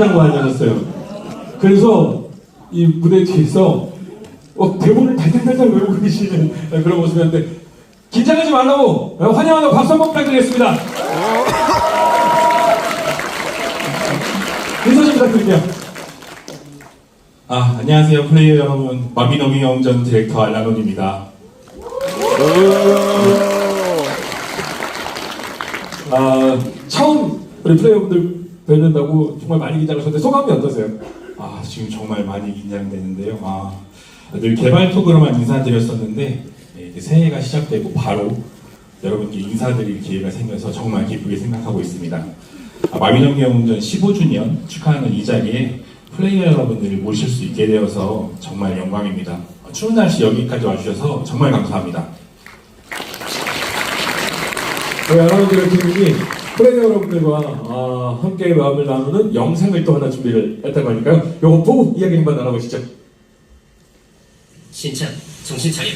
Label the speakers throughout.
Speaker 1: 긴장을 많이 하셨어요. 그래서 이 무대 뒤에서 어, 대본을 달달달달 외우고 계시는 그런 모습이었는데 긴장하지 말라고 환영하는 박수 한번 부탁드리겠습니다. 인사 좀 부탁드릴게요.
Speaker 2: 아, 안녕하세요, 플레이어 여러분. 마비노미 영전 디렉터 알라논입니다.
Speaker 1: 아, 처음 우리 플레이어분들 뵙는다고 정말 많이 긴장하셨는데 소감이 어떠세요?
Speaker 2: 아, 지금 정말 많이 긴장되는데요. 아, 늘 개발 톡으로만 인사드렸었는데, 예, 이제 새해가 시작되고 바로 여러분께 인사드릴 기회가 생겨서 정말 기쁘게 생각하고 있습니다. 아, 마비노미 영전 15주년 축하하는 이 자리에 플레이어 여러분들을 모실 수 있게 되어서 정말 영광입니다. 아, 추운 날씨 여기까지 와주셔서 정말 감사합니다.
Speaker 1: 우리 아나운서 팀이 플레이어 여러분들과 아, 함께 마음을 나누는 영상을 또 하나 준비를 했다고 하니까요. 요거 보고 이야기 한번 나눠보시죠.
Speaker 3: 신찬 정신 차려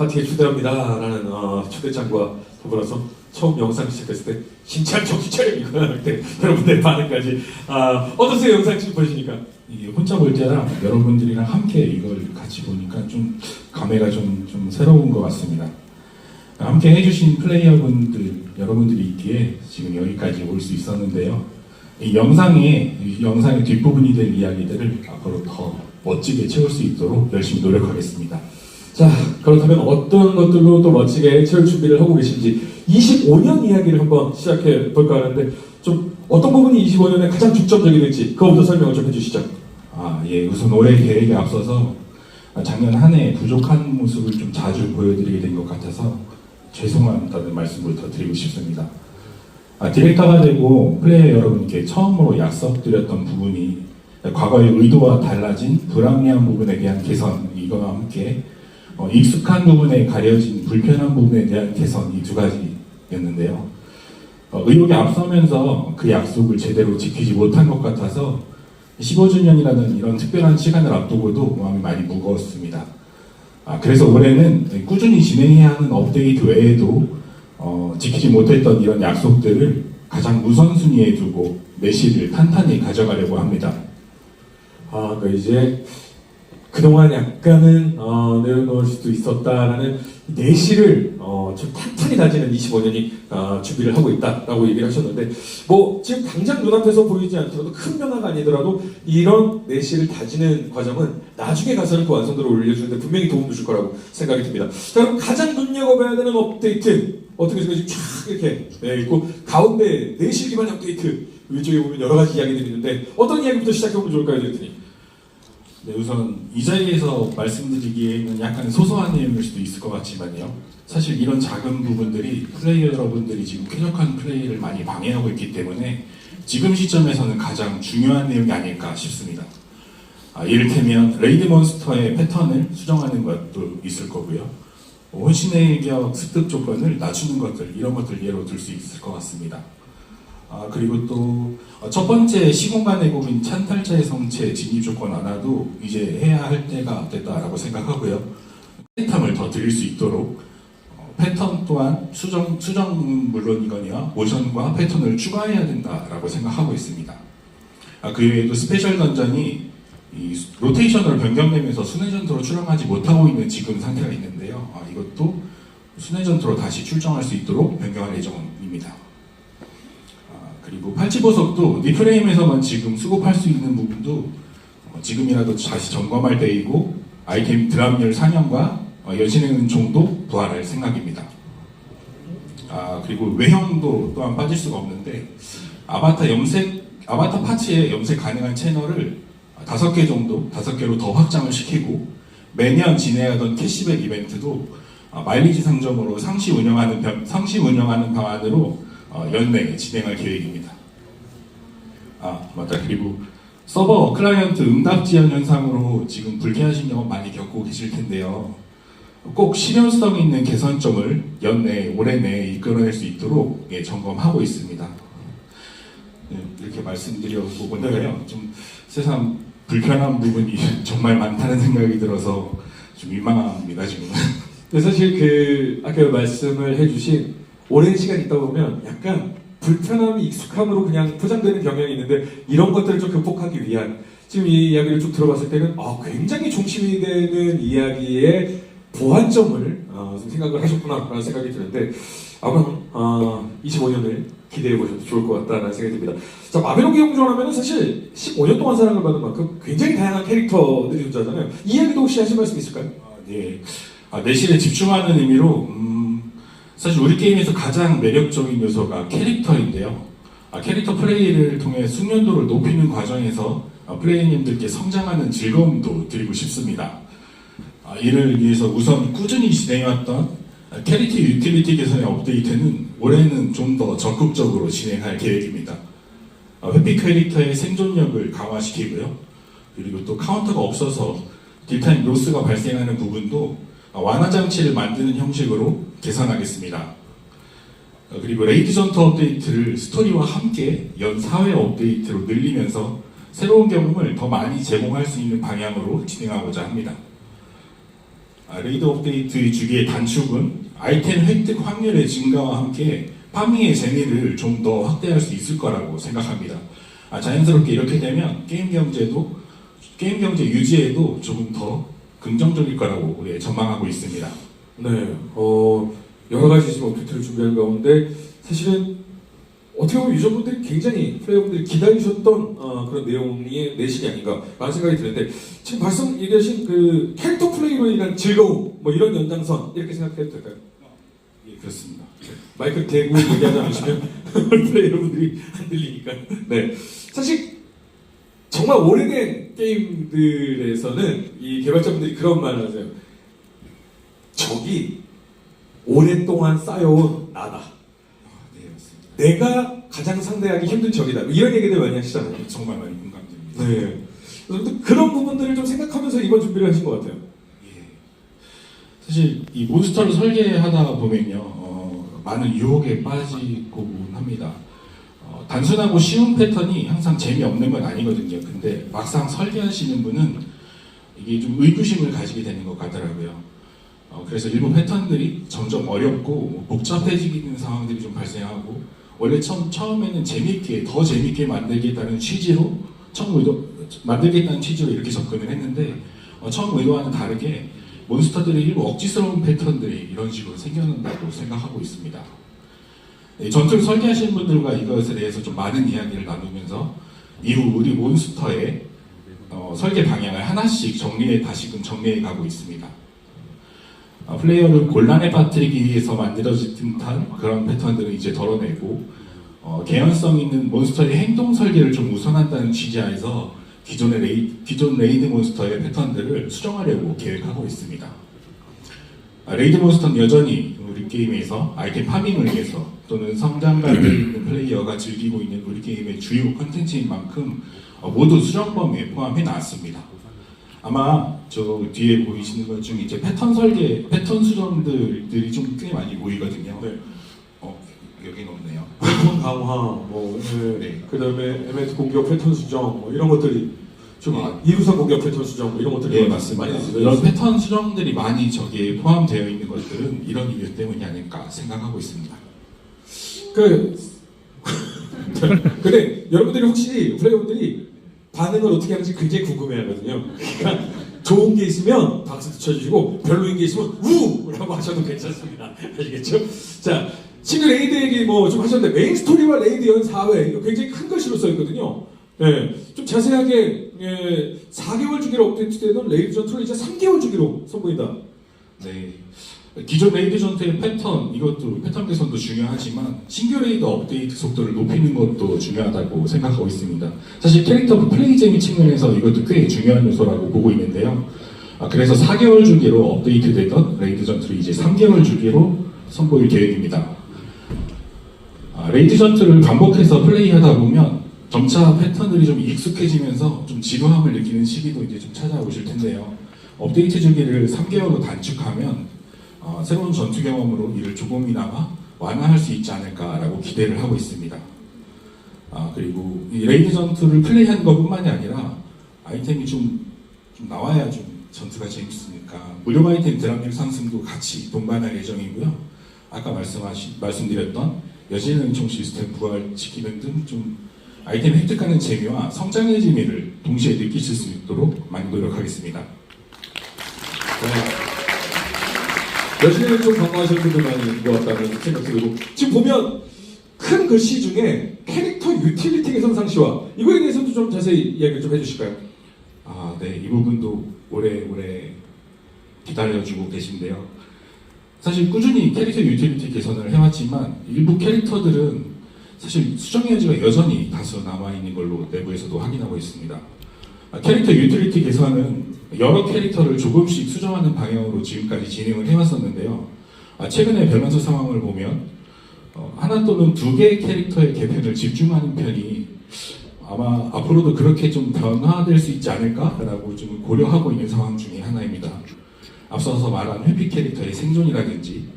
Speaker 1: 파티에 초대합니다라는 어, 초대장과 더불어서 처음 영상 시작했을 때 신참 정신 차려 이거 할때 여러분들의 반응까지 아, 어떠세요 영상 지금 보시니까
Speaker 2: 이게 혼자 볼 때랑 여러분들이랑 함께 이걸 같이 보니까 좀 감회가 좀, 좀 새로운 것 같습니다. 함께 해주신 플레이어분들 여러분들이 있기에 지금 여기까지 올 수 있었는데요. 이 영상에 이 영상의 뒷부분이 될 이야기들을 앞으로 더 멋지게 채울 수 있도록 열심히 노력하겠습니다.
Speaker 1: 자, 그렇다면 어떤 것들로 또 멋지게 채울 준비를 하고 계신지 25년 이야기를 한번 시작해 볼까 하는데 좀 어떤 부분이 25년에 가장 중점적이될지 그거부터 설명을 좀 해주시죠.
Speaker 2: 아, 예, 우선 올해 계획에 앞서서 아, 작년 한 해 부족한 모습을 좀 자주 보여드리게 된 것 같아서 죄송하다는 말씀부터 드리고 싶습니다. 아, 디렉터가 되고 플레이어 여러분께 처음으로 약속드렸던 부분이 과거의 의도와 달라진 불합리한 부분에 대한 개선 이거와 함께 어, 익숙한 부분에 가려진 불편한 부분에 대한 개선 이 두 가지였는데요. 어, 의혹이 앞서면서 그 약속을 제대로 지키지 못한 것 같아서 15주년이라는 이런 특별한 시간을 앞두고도 마음이 많이 무거웠습니다. 아, 그래서 올해는 꾸준히 진행해야 하는 업데이트 외에도 어, 지키지 못했던 이런 약속들을 가장 우선순위에 두고 내실을 탄탄히 가져가려고 합니다.
Speaker 1: 아, 그 이제 그동안 약간은 어, 내려놓을 수도 있었다라는 내실을 어, 좀 탄탄히 다지는 25년이 어, 준비를 하고 있다라고 얘기를 하셨는데 뭐 지금 당장 눈앞에서 보이지 않더라도 큰 변화가 아니더라도 이런 내실을 다지는 과정은 나중에 가서는 그 완성도를 올려주는데 분명히 도움을 줄 거라고 생각이 듭니다. 자 그럼 가장 눈여겨봐야 되는 업데이트 어떻게 생각하세요? 쫙 이렇게 네, 있고 가운데 내실 기반 업데이트 위쪽에 보면 여러 가지 이야기들이 있는데 어떤 이야기부터 시작해보면 좋을까요, 디렉터님?
Speaker 2: 네, 우선 이 자리에서 말씀드리기에는 약간 소소한 내용일 수도 있을 것 같지만요. 사실 이런 작은 부분들이 플레이어 여러분들이 지금 쾌적한 플레이를 많이 방해하고 있기 때문에 지금 시점에서는 가장 중요한 내용이 아닐까 싶습니다. 아, 이를테면 레이드 몬스터의 패턴을 수정하는 것도 있을 거고요. 혼신의 일격 습득 조건을 낮추는 것들 이런 것들 예로 들 수 있을 것 같습니다. 아, 그리고 또 첫 번째 시공간의 고민 찬탈자의 성체 진입 조건 하나도 이제 해야 할 때가 됐다라고 생각하고요. 패턴을 더 드릴 수 있도록 어, 패턴 또한 수정 수정 물론이거니와 모션과 패턴을 추가해야 된다라고 생각하고 있습니다. 아, 그 외에도 스페셜 던전이 이 로테이션으로 변경되면서 순회 전투로 출항하지 못하고 있는 지금 상태가 있는데요. 아, 이것도 순회 전투로 다시 출정할 수 있도록 변경할 예정입니다. 아, 그리고 팔찌 보석도 리프레임에서만 지금 수급할 수 있는 부분도 어, 지금이라도 다시 점검할 때이고 아이템 드랍률 상향과 어, 여신의 은총도 부활할 생각입니다. 아 그리고 외형도 또한 빠질 수가 없는데 아바타 염색 아바타 파츠에 염색 가능한 채널을 다섯 개 정도 다섯 개로 더 확장을 시키고 매년 진행하던 캐시백 이벤트도 아, 마일리지 상점으로 상시 운영하는 변- 상시 운영하는 방안으로 어, 연내 진행할 계획입니다. 아 맞다 그리고 서버 클라이언트 응답 지연 현상으로 지금 불쾌하신 경험 많이 겪고 계실 텐데요. 꼭 실효성 있는 개선점을 연내 올해 내에 이끌어낼 수 있도록 예, 점검하고 있습니다. 네, 이렇게 말씀드려 보고 보니까요 좀 세상 불편한 부분이 정말 많다는 생각이 들어서 좀 민망합니다 지금.
Speaker 1: 근데 사실 그 아까 말씀을 해주신 오랜 시간 있다 보면 약간 불편함이 익숙함으로 그냥 포장되는 경향이 있는데 이런 것들을 좀 극복하기 위한 지금 이 이야기를 쭉 들어봤을 때는 아, 굉장히 중심이 되는 이야기의 보완점을 어, 좀 생각을 하셨구나라는 생각이 드는데 아마 어, 25년을 기대해 보셔도 좋을 것 같다는 생각이 듭니다. 자 마비노기 형조라면 사실 15년 동안 사랑을 받은 만큼 굉장히 다양한 캐릭터들이 존재하잖아요. 이 이야기도 혹시 하실 말씀 있을까요?
Speaker 2: 아, 네. 아, 내실에 집중하는 의미로 음, 사실 우리 게임에서 가장 매력적인 요소가 캐릭터인데요. 아, 캐릭터 플레이를 통해 숙련도를 높이는 과정에서 아, 플레이님들께 성장하는 즐거움도 드리고 싶습니다. 아, 이를 위해서 우선 꾸준히 진행해왔던 아, 캐릭터 유틸리티 개선의 업데이트는 올해는 좀 더 적극적으로 진행할 계획입니다. 아, 회피 캐릭터의 생존력을 강화시키고요. 그리고 또 카운터가 없어서 딜타임 로스가 발생하는 부분도 완화 장치를 만드는 형식으로 개선하겠습니다. 어, 그리고 레이드 전투 업데이트를 스토리와 함께 연 4회 업데이트로 늘리면서 새로운 경험을 더 많이 제공할 수 있는 방향으로 진행하고자 합니다. 아, 레이드 업데이트 주기의 단축은 아이템 획득 확률의 증가와 함께 파밍의 재미를 좀 더 확대할 수 있을 거라고 생각합니다. 아, 자연스럽게 이렇게 되면 게임 경제도 게임 경제 유지에도 조금 더 긍정적일 거라고 예, 전망하고 있습니다.
Speaker 1: 네, 어, 여러 가지 지금 업데이트를 준비한 가운데 사실은 어떻게 보면 유저분들이 굉장히 플레이어분들이 기다리셨던 어, 그런 내용의 내식이 아닌가 라는 생각이 드는데 지금 말씀 얘기하신 그 캐릭터 플레이로 인한 즐거움 뭐 이런 연장선 이렇게 생각해도 될까요?
Speaker 2: 예, 그렇습니다.
Speaker 1: 마이크 대고 얘기하지 않으시면 플레이어분들이 안 들리니까 네 사실 정말 오래된 게임들에서는 이 개발자분들이 그런 말을 하세요 적이 오랫동안 쌓여온 나다
Speaker 2: 아, 네, 맞습니다.
Speaker 1: 내가 가장 상대하기 힘든 적이다. 이런 얘기들 많이 하시잖아요.
Speaker 2: 정말 많이 공감됩니다.
Speaker 1: 네. 그런 부분들을 좀 생각하면서 이번 준비를 하신 것 같아요.
Speaker 2: 예. 사실 이 몬스터를 설계하다 보면요, 어, 많은 유혹에 빠지곤 합니다. 어, 단순하고 쉬운 패턴이 항상 재미없는 건 아니거든요. 근데 막상 설계하시는 분은 이게 좀 의구심을 가지게 되는 것 같더라고요. 어, 그래서 일부 패턴들이 점점 어렵고 복잡해지는 상황들이 좀 발생하고 원래 처음, 처음에는 재밌게 더 재밌게 만들겠다는 취지로 처음 의도 만들겠다는 취지로 이렇게 접근을 했는데 어, 처음 의도와는 다르게 몬스터들의 일부 억지스러운 패턴들이 이런 식으로 생겨난다고 생각하고 있습니다. 네, 전투를 설계하시는 분들과 이것에 대해서 좀 많은 이야기를 나누면서 이후 우리 몬스터의 어, 설계 방향을 하나씩 정리해 다시금 정리해 가고 있습니다. 어, 플레이어를 곤란에 빠뜨리기 위해서 만들어진 듯한 그런 패턴들을 이제 덜어내고 어, 개연성 있는 몬스터의 행동 설계를 좀 우선한다는 취지하에서 기존의 레이, 기존 레이드 몬스터의 패턴들을 수정하려고 계획하고 있습니다. 아, 레이드 몬스터는 여전히 우리 게임에서 아이템 파밍을 위해서 또는 성장관계 있는 플레이어가 즐기고 있는 우리 게임의 주요 컨텐츠인 만큼 어, 모두 수정 범위에 포함해 놨습니다. 아마 저 뒤에 보이시는 것 중에 이제 패턴 설계, 패턴 수정들이 좀 꽤 많이 보이거든요.
Speaker 1: 네.
Speaker 2: 어, 여기는 없네요.
Speaker 1: 패턴 강화, 뭐, 네.
Speaker 2: 네.
Speaker 1: 그 다음에 MS 공격 패턴 수정, 뭐 이런 것들이 좀
Speaker 2: 네.
Speaker 1: 아, 이루선 공격 패 턴 수정, 뭐 이런 것들이
Speaker 2: 네,
Speaker 1: 많이
Speaker 2: 맞습니다.
Speaker 1: 있어요.
Speaker 2: 이런 패턴 수정들이 많이 저기에 포함되어 있는 것들은 이런 이유 때문이 아닐까 생각하고 있습니다.
Speaker 1: 그, 근데 여러분들이 혹시 플레이어분들이 반응을 어떻게 하는지 굉장히 궁금해하거든요. 그러니까 좋은 게 있으면 박수 쳐주시고 별로인 게 있으면 우라고 하셔도 괜찮습니다. 아시겠죠? 자, 신규 레이드 얘기 뭐 좀 하셨는데 메인 스토리와 레이드 연 4회 이거 굉장히 큰 글씨로 써 있거든요. 예, 좀 자세하게 예, 4개월 주기로 업데이트되던 레이드 전투를 이제 3개월 주기로 선보인다.
Speaker 2: 네. 기존 레이드 전투의 패턴 이것도 패턴 개선도 중요하지만 신규 레이드 업데이트 속도를 높이는 것도 중요하다고 생각하고 있습니다. 사실 캐릭터 플레이 재미 측면에서 이것도 꽤 중요한 요소라고 보고 있는데요. 아, 그래서 4개월 주기로 업데이트되던 레이드 전투를 이제 3개월 주기로 선보일 계획입니다. 아, 레이드 전투를 반복해서 플레이하다 보면 점차 패턴들이 좀 익숙해지면서 좀 지루함을 느끼는 시기도 이제 좀 찾아오실 텐데요. 업데이트 주기를 3개월로 단축하면 어, 새로운 전투 경험으로 이를 조금이나마 완화할 수 있지 않을까라고 기대를 하고 있습니다. 아, 그리고 이 레이드 전투를 플레이하는 것뿐만이 아니라 아이템이 좀, 좀 나와야 좀 전투가 재밌으니까 무료 아이템 드랍률 상승도 같이 동반할 예정이고요. 아까 말씀하신 말씀드렸던 여지능 총 시스템 부활시키는 등좀 아이템 획득하는 재미와 성장의 재미를 동시에 느끼실 수 있도록 많이 노력하겠습니다.
Speaker 1: 네. 여신을 좀 관광하시는 분들 많이 있는 것 같다는 생각이 들고 지금 보면 큰 글씨 중에 캐릭터 유틸리티 개선 상시와 이거에 대해서도 좀 자세히 이야기를 좀 해주실까요?
Speaker 2: 아, 네. 이 부분도 오래오래 기다려주고 계신데요. 사실 꾸준히 캐릭터 유틸리티 개선을 해왔지만 일부 캐릭터들은 사실 수정의 여지가 여전히 다수 남아있는 걸로 내부에서도 확인하고 있습니다. 아, 캐릭터 유틸리티 개선은 여러 캐릭터를 조금씩 수정하는 방향으로 지금까지 진행을 해왔었는데요. 아, 최근에 밸런스 상황을 보면 어, 하나 또는 두 개의 캐릭터의 개편을 집중하는 편이 아마 앞으로도 그렇게 좀 변화될 수 있지 않을까라고 좀 고려하고 있는 상황 중에 하나입니다. 앞서서 말한 회피 캐릭터의 생존이라든지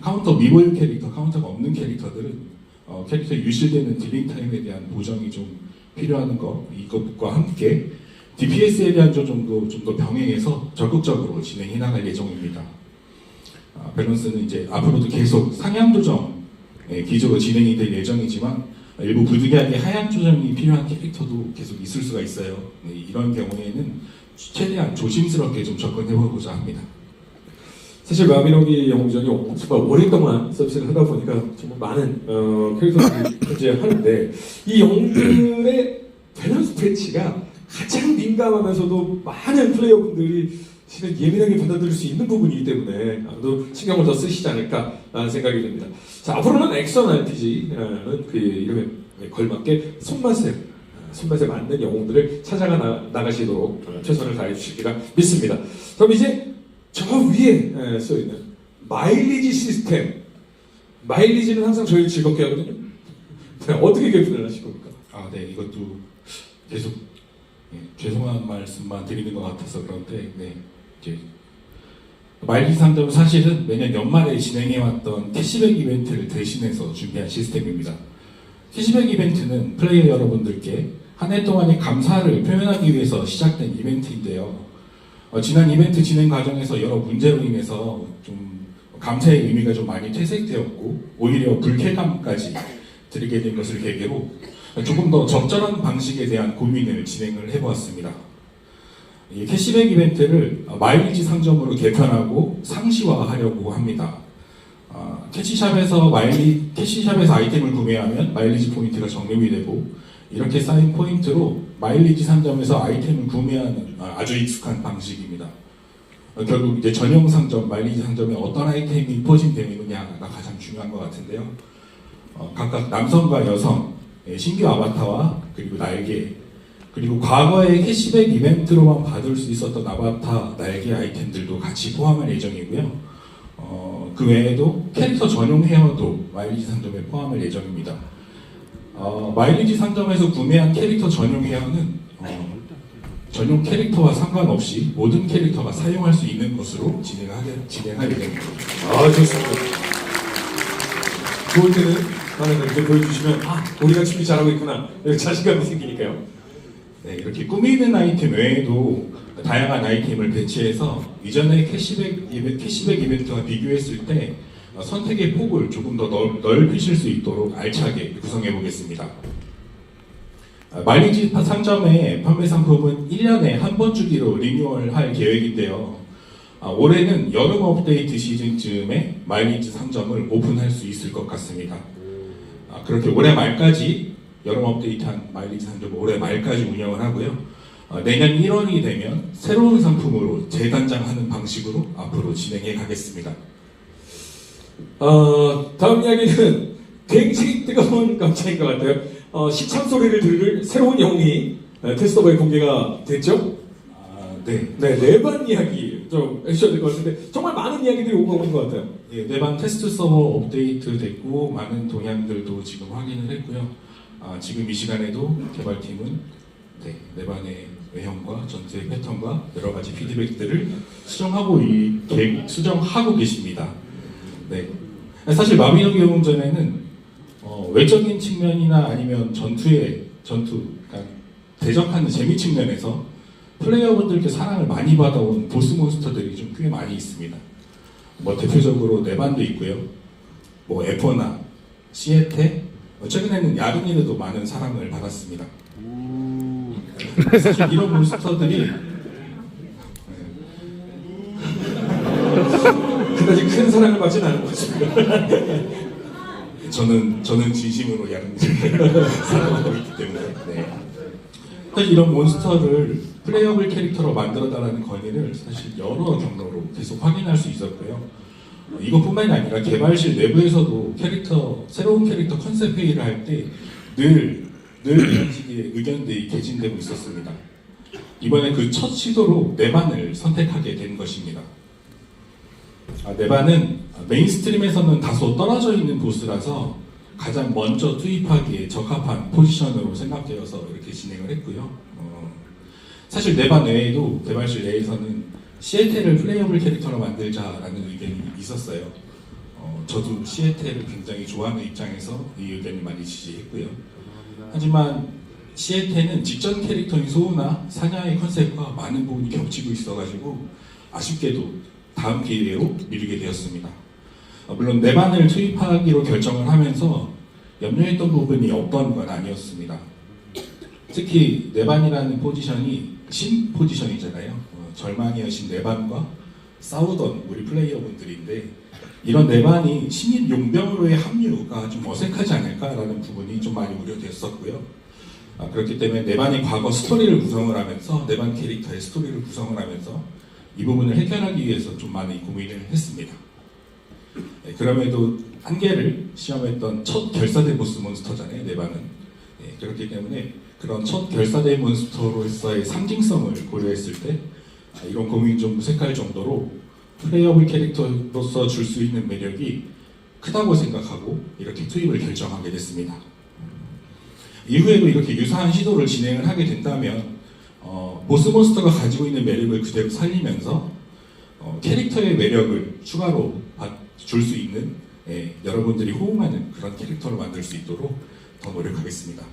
Speaker 2: 카운터 미보일 캐릭터, 카운터가 없는 캐릭터들은 어, 캐릭터 유실되는 딜링 타임에 대한 보정이 좀 필요한 것 이것과 함께 DPS에 대한 조정도 좀 더 병행해서 적극적으로 진행해 나갈 예정입니다. 아, 밸런스는 이제 앞으로도 계속 상향 조정 예, 기조로 진행이 될 예정이지만 일부 부득이하게 하향 조정이 필요한 캐릭터도 계속 있을 수가 있어요. 네, 이런 경우에는 최대한 조심스럽게 좀 접근해 보고자 합니다.
Speaker 1: 사실 마비노기 영웅전이 정말 오랫동안 서비스를 하다 보니까 정말 많은 어, 캐릭터들이 존재하는데 이 영웅들의 밸런스 패치가 가장 민감하면서도 많은 플레이어분들이 실은 예민하게 받아들일 수 있는 부분이기 때문에 아무도 신경을 더 쓰시지 않을까라는 생각이 듭니다. 자 앞으로는 액션 RPG라는 그 이름에 걸맞게 손맛에 손맛에 맞는 영웅들을 찾아가 나, 나가시도록 최선을 다해 주시리라 믿습니다. 그럼 이제 저 위에 에, 써 있는 마일리지 시스템 마일리지는 항상 저희를 즐겁게 하거든요. 네, 어떻게 개편을 하실 겁니까?
Speaker 2: 아, 네, 이것도 계속 예, 죄송한 말씀만 드리는 것 같아서 그런데, 네, 이제 마일리지 상점은 사실은 매년 연말에 진행해왔던 캐시백 이벤트를 대신해서 준비한 시스템입니다. 캐시백 이벤트는 플레이어 여러분들께 한 해 동안의 감사를 표현하기 위해서 시작된 이벤트인데요. 어, 지난 이벤트 진행 과정에서 여러 문제로 인해서 좀 감사의 의미가 좀 많이 퇴색되었고 오히려 불쾌감까지 드리게 된 것을 계기로 조금 더 적절한 방식에 대한 고민을 진행을 해보았습니다. 이 캐시백 이벤트를 마일리지 상점으로 개편하고 상시화하려고 합니다. 아, 캐시샵에서 마일리 캐시샵에서 아이템을 구매하면 마일리지 포인트가 적립이 되고 이렇게 쌓인 포인트로 마일리지 상점에서 아이템을 구매하는 아, 아주 익숙한 방식입니다. 어, 결국 이제 전용 상점, 마일리지 상점에 어떤 아이템이 포진되느냐가 가장 중요한 것 같은데요. 어, 각각 남성과 여성, 예, 신규 아바타와 그리고 날개, 그리고 과거의 캐시백 이벤트로만 받을 수 있었던 아바타, 날개 아이템들도 같이 포함할 예정이고요. 어, 그 외에도 캐릭터 전용 헤어도 마일리지 상점에 포함할 예정입니다. 어, 마일리지 상점에서 구매한 캐릭터 전용 헤어는 어, 전용 캐릭터와 상관없이 모든 캐릭터가 사용할 수 있는 것으로 진행하게, 진행할 예정입니다.
Speaker 1: 아 좋습니다. 좋을 때는 나는 이렇게 보여주시면 아 우리가 준비 잘하고 있구나 이렇게 자신감이 생기니까요.
Speaker 2: 네, 이렇게 꾸미는 아이템 외에도 다양한 아이템을 배치해서 이전의 캐시백, 이벤, 캐시백 이벤트와 비교했을 때 어, 선택의 폭을 조금 더 넓, 넓히실 수 있도록 알차게 구성해 보겠습니다. 아, 마일리지 상점의 판매 상품은 1년에 한 번 주기로 리뉴얼할 계획인데요. 아, 올해는 여름 업데이트 시즌쯤에 마일리지 상점을 오픈할 수 있을 것 같습니다. 아, 그렇게 올해 말까지 여름 업데이트한 마일리지 상점을 올해 말까지 운영을 하고요. 어, 내년 1월이 되면 새로운 상품으로 재단장하는 방식으로 앞으로 진행해 가겠습니다.
Speaker 1: 어, 다음 이야기는 굉장히 뜨거운 감창인 것 같아요. 어, 시참 소리를 들을 새로운 영웅이 에, 테스터버에 공개가 됐죠?
Speaker 2: 아, 네.
Speaker 1: 네, 네반 이야기 좀 해주셔야 될 것 같은데 정말 많은 이야기들이 오고 있는 것 같아요.
Speaker 2: 예, 네반 테스트 서버 업데이트 됐고 많은 동향들도 지금 확인을 했고요. 아, 지금 이 시간에도 개발팀은 네, 네반의 외형과 전투의 패턴과 여러 가지 피드백들을 수정하고 이, 개- 수정하고 계십니다. 네. 사실 마비노기 영웅전에는 어, 외적인 측면이나 아니면 전투의 전투, 그러니까 대적하는 재미 측면에서 플레이어분들께 사랑을 많이 받아온 보스 몬스터들이 좀 꽤 많이 있습니다. 뭐 대표적으로 네반도 있고요. 뭐 에포나, 시에테, 뭐 최근에는 야르니르도 많은 사랑을 받았습니다. 사실 이런 몬스터들이
Speaker 1: 큰 사랑을 받지는 않은 것 같습니다.
Speaker 2: 저는 저는 진심으로 사랑하고 있기 때문에 네. 사실 이런 몬스터를 플레이어블 캐릭터로 만들어달라는 건의를 사실 여러 경로로 계속 확인할 수 있었고요. 어, 이것뿐만이 아니라 개발실 내부에서도 캐릭터 새로운 캐릭터 컨셉 회의를 할 때 늘늘 이런 식의 의견들이 개진되고 있었습니다. 이번에 그 첫 시도로 네반을 선택하게 된 것입니다. 아, 네반은 메인스트림에서는 다소 떨어져 있는 보스라서 가장 먼저 투입하기에 적합한 포지션으로 생각되어서 이렇게 진행을 했고요. 어, 사실 네반 외에도 개발실 내에서는 시에테를 플레이어블 캐릭터로 만들자라는 의견이 있었어요. 어, 저도 시에테를 굉장히 좋아하는 입장에서 이 의견을 많이 지지했고요. 하지만 시에테는 직전 캐릭터인 소우나 사냐의 컨셉과 많은 부분이 겹치고 있어가지고 아쉽게도 다음 기회로 미루게 되었습니다. 어, 물론 네반을 투입하기로 결정을 하면서 염려했던 부분이 없던 건 아니었습니다. 특히 네반이라는 포지션이 신 포지션이잖아요. 어, 절망의 여신 네반과 싸우던 우리 플레이어분들인데 이런 내반이 신입 용병으로의 합류가 좀 어색하지 않을까라는 부분이 좀 많이 우려됐었고요. 아, 그렇기 때문에 내반이 과거 스토리를 구성을 하면서 내반 캐릭터의 스토리를 구성을 하면서 이 부분을 해결하기 위해서 좀 많이 고민을 했습니다. 네, 그럼에도 한계를 시험했던 첫 결사대 보스 몬스터잖아요, 네바는. 네, 그렇기 때문에 그런 첫 결사대 몬스터로서의 상징성을 고려했을 때 아, 이런 고민이 좀 무색할 정도로 플레이어블 캐릭터로서 줄 수 있는 매력이 크다고 생각하고 이렇게 투입을 결정하게 됐습니다. 이후에도 이렇게 유사한 시도를 진행을 하게 된다면 어, 보스 몬스터가 가지고 있는 매력을 그대로 살리면서 어, 캐릭터의 매력을 추가로 줄 수 있는 예, 여러분들이 호응하는 그런 캐릭터를 만들 수 있도록 더 노력하겠습니다.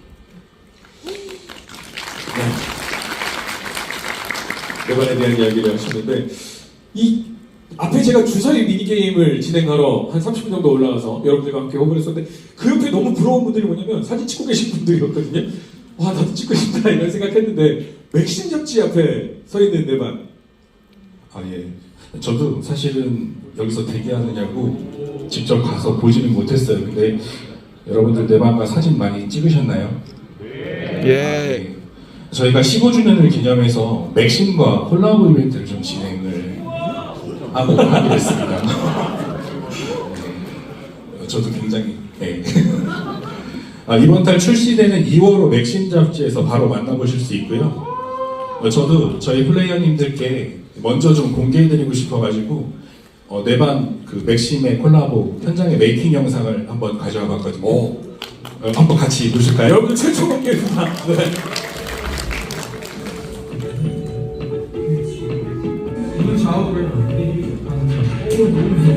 Speaker 1: 내반에 대한 이야기를 하셨는데 이 앞에 제가 주사위 미니게임을 진행하러 한 30분 정도 올라가서 여러분들과 함께 호흡을 했었는데 그 옆에 너무 부러운 분들이 뭐냐면 사진 찍고 계신 분들이었거든요. 와 나도 찍고 싶다 이런 생각했는데 맥심 잡지 앞에 서 있는 내반
Speaker 2: 아 예. 저도 사실은 여기서 대기하느냐고 직접 가서 보지는 못했어요. 근데 여러분들 내방과 사진 많이 찍으셨나요? 아, 예. 저희가 15주년을 기념해서 맥심과 콜라보 이벤트를 좀 진행을 하고 하기로 했습니다. 네. 저도 굉장히 네. 아, 이번 달 출시되는 2월호 맥심 잡지에서 바로 만나보실 수 있고요. 어, 저도 저희 플레이어님들께 먼저 좀 공개해드리고 싶어가지고 어, 네반 그 맥심의 콜라보 현장의 메이킹 영상을 한번 가져와 봤거든요.
Speaker 1: 오.
Speaker 2: 어, 한번 같이 보실까요?
Speaker 1: 여러분들 최초 공개입니다. 네.
Speaker 3: 이건 작업을 미리 하는 거.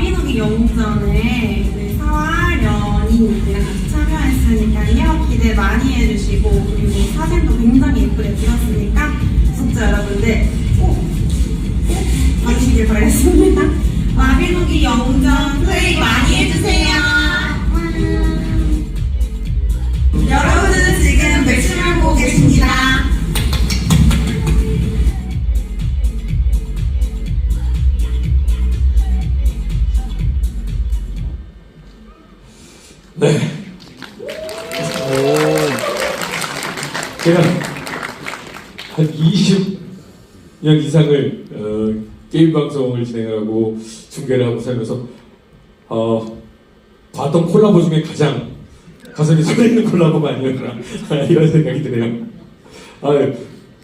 Speaker 4: 마비노기
Speaker 5: 영웅전에 우리 사활 연인이랑 같이 참여했으니까요. 기대 많이 해주시고 그리고 사진도 굉장히 예쁘게 찍었으니까 구독자 여러분들 꼭, 꼭 봐주시길 바라겠습니다. 마비노기 영웅전 플레이 많이
Speaker 1: 중계를 하고 살면서 어, 봤던 콜라보 중에 가장 가슴이 설레는 콜라보가 아니었나 이런 생각이 드네요. 아,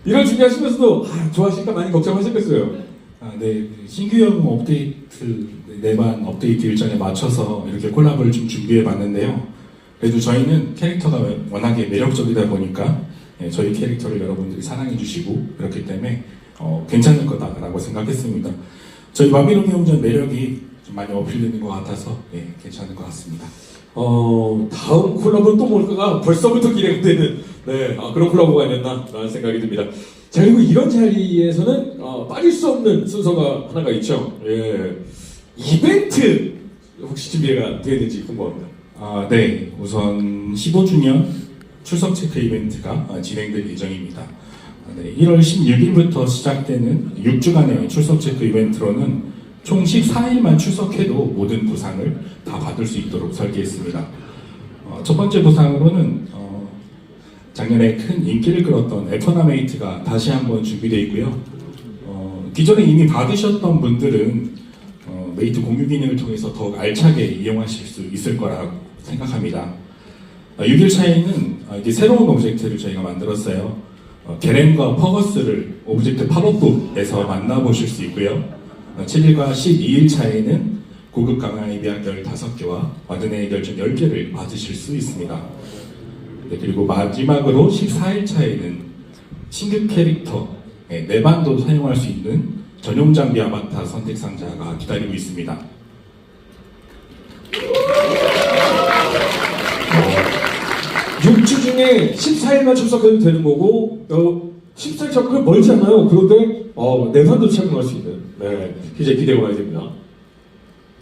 Speaker 1: 이런 준비하시면서도 아, 좋아하실까 많이 걱정하셨겠어요.
Speaker 2: 아, 네, 신규 영웅 업데이트 내반 업데이트 일정에 맞춰서 이렇게 콜라보를 좀 준비해 봤는데요. 그래도 저희는 캐릭터가 워낙에 매력적이다 보니까 예, 저희 캐릭터를 여러분들이 사랑해 주시고 그렇기 때문에 어, 괜찮을 거다라고 생각했습니다. 저희 마비노기 용전 매력이 좀 많이 어필되는 것 같아서 예, 괜찮은 것 같습니다.
Speaker 1: 어, 다음 콜라보는 또 뭘까가 벌써부터 기대가 되는 네, 아, 그런 콜라보가 아니었나 라는 생각이 듭니다. 자, 그리고 이런 자리에서는 어, 빠질 수 없는 순서가 하나가 있죠. 예. 이벤트 혹시 준비가 되어 있는지 궁금합니다.
Speaker 2: 아, 네. 우선 15주년 출석 체크 이벤트가 아, 진행될 예정입니다. 아, 네. 1월 16일부터 시작되는 6주간의 출석 체크 이벤트로는 총 14일만 출석해도 모든 부상을 다 받을 수 있도록 설계했습니다. 어, 첫 번째 부상으로는 어, 작년에 큰 인기를 끌었던 에터나메이트가 다시 한번 준비되어 있고요. 어, 기존에 이미 받으셨던 분들은 어, 메이트 공유 기능을 통해서 더욱 알차게 이용하실 수 있을 거라고 생각합니다. 어, 6일 차에는 어, 이제 새로운 오브젝트를 저희가 만들었어요. 어, 게렌과 퍼거스를 오브젝트 팝업북에서 만나보실 수 있고요. 어, 7일과 12일 차에는 고급 강화의 비약 15개와 와드네의 결정 10개를 받으실 수 있습니다. 네, 그리고 마지막으로 14일 차에는 신규 캐릭터 네, 내반도 사용할 수 있는 전용 장비 아바타 선택 상자가 기다리고 있습니다.
Speaker 1: 6주 중에 14일만 출석해도 되는 거고 어, 14일 접근 멀지 않아요. 그런데 어, 내반도 착용할 수 있는 네, 굉장히 기대가 많이 됩니다.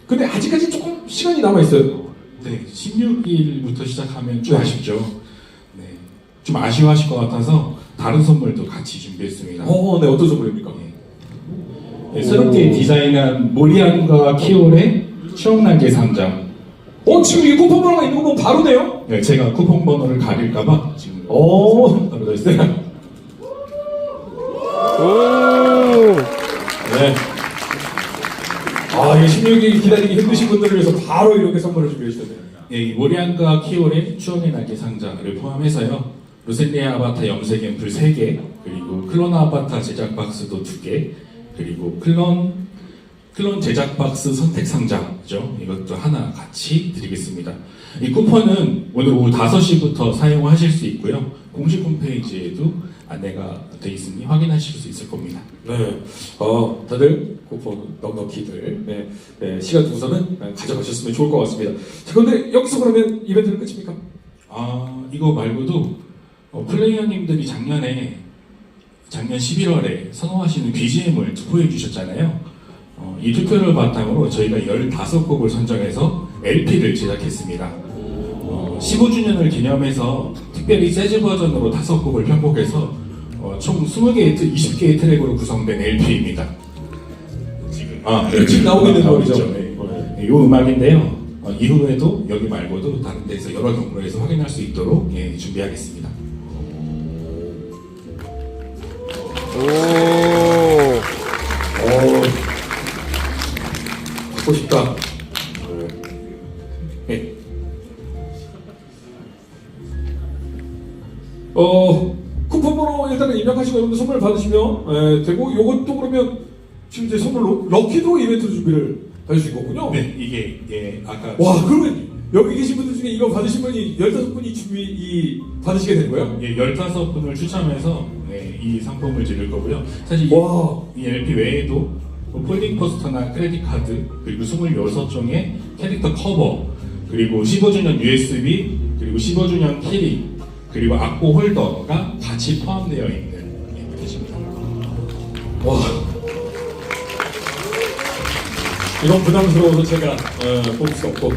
Speaker 1: 근데 아직까지 조금 시간이 남아 있어요.
Speaker 2: 네, 16일부터 시작하면 좀
Speaker 1: 네.
Speaker 2: 아쉽죠. 네, 좀 아쉬워하실 것 같아서 다른 선물도 같이 준비했습니다.
Speaker 1: 어, 네 어떤 선물입니까?
Speaker 2: 네, 새롭게 디자인한 모리안과 키올의 추억날개 상점.
Speaker 1: 어 지금 이 쿠폰 번호가 있는 거 보면 바로네요.
Speaker 2: 네, 제가 쿠폰 번호를 가릴까봐 지금
Speaker 1: 오.
Speaker 2: 바로 더 있어요.
Speaker 1: 네. 아, 이게 16일 기다리기 힘드신 분들을 위해서 바로 이렇게 선물을 준비해 주셨네요.
Speaker 2: 네, 이 모리안과 키올의 추억의 날개 상자를 포함해서요. 루셀리아 아바타 염색 앰플 3개, 그리고 클론 아바타 제작 박스도 2개, 그리고 클론 클론 제작 박스 선택 상자죠. 이것도 하나 같이 드리겠습니다. 이 쿠폰은 오늘 오후 5시부터 사용하실 수 있고요. 공식 홈페이지에도 안내가 되어 있으니 확인하실 수 있을 겁니다.
Speaker 1: 네. 어, 다들 쿠폰 넉넉히들 네, 네, 시간 두고서는 가져가셨으면 좋을 것 같습니다. 자, 그런데 여기서 그러면 이벤트는 끝입니까?
Speaker 2: 아 이거 말고도 어, 플레이어님들이 작년에 작년 11월에 선호하시는 BGM을 투표해 주셨잖아요. 어, 이 투표를 바탕으로 저희가 15곡을 선정해서 LP를 제작했습니다. 어, 15주년을 기념해서 특별히 재즈 버전으로 5곡을 편곡해서 어, 총 20개의, 트- 20개의 트랙으로 구성된 LP입니다. 지금
Speaker 1: 아, 지금 나오고 있는
Speaker 2: 거죠. 네. 이 음악인데요. 어, 이후에도 여기 말고도 다른 데서 여러 경로에서 확인할 수 있도록 예, 준비하겠습니다.
Speaker 1: 어, 갖고 싶다. 네. 어, 쿠폰 번호 일단은 입력하시고 여러분들 선물 받으시면 에, 되고 요것도 그러면 지금 이제 선물로 럭키드로 이벤트 준비를 해주신 거군요.
Speaker 2: 네, 이게 예, 아까
Speaker 1: 와, 그러면 여기 계신 분들 중에 이거 받으신 분이 15분이 준비 이 받으시게 되는 거예요?
Speaker 2: 예, 15분을 추첨해서 네, 이 상품을 드릴 거고요. 사실 이,
Speaker 1: 와.
Speaker 2: 이 LP 외에도 뭐 폴딩 포스터나 크레딧 카드 그리고 26종의 캐릭터 커버 그리고 15주년 USB 그리고 15주년 키링 그리고 악보 홀더가 같이 포함되어 있는 예, 패키지입니다.
Speaker 1: 와. 이건 부담스러워서 제가 어, 뽑을 수 없고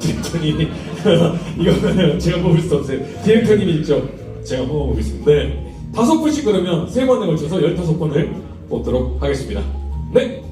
Speaker 1: 디렉터님이 이거는 제가 뽑을 수 없어요. 디렉터님이 직접
Speaker 2: 제가 뽑아보겠습니다.
Speaker 1: 네 다섯 분씩 그러면 세 번에 걸쳐서 열다섯 번을 뽑도록 하겠습니다. 네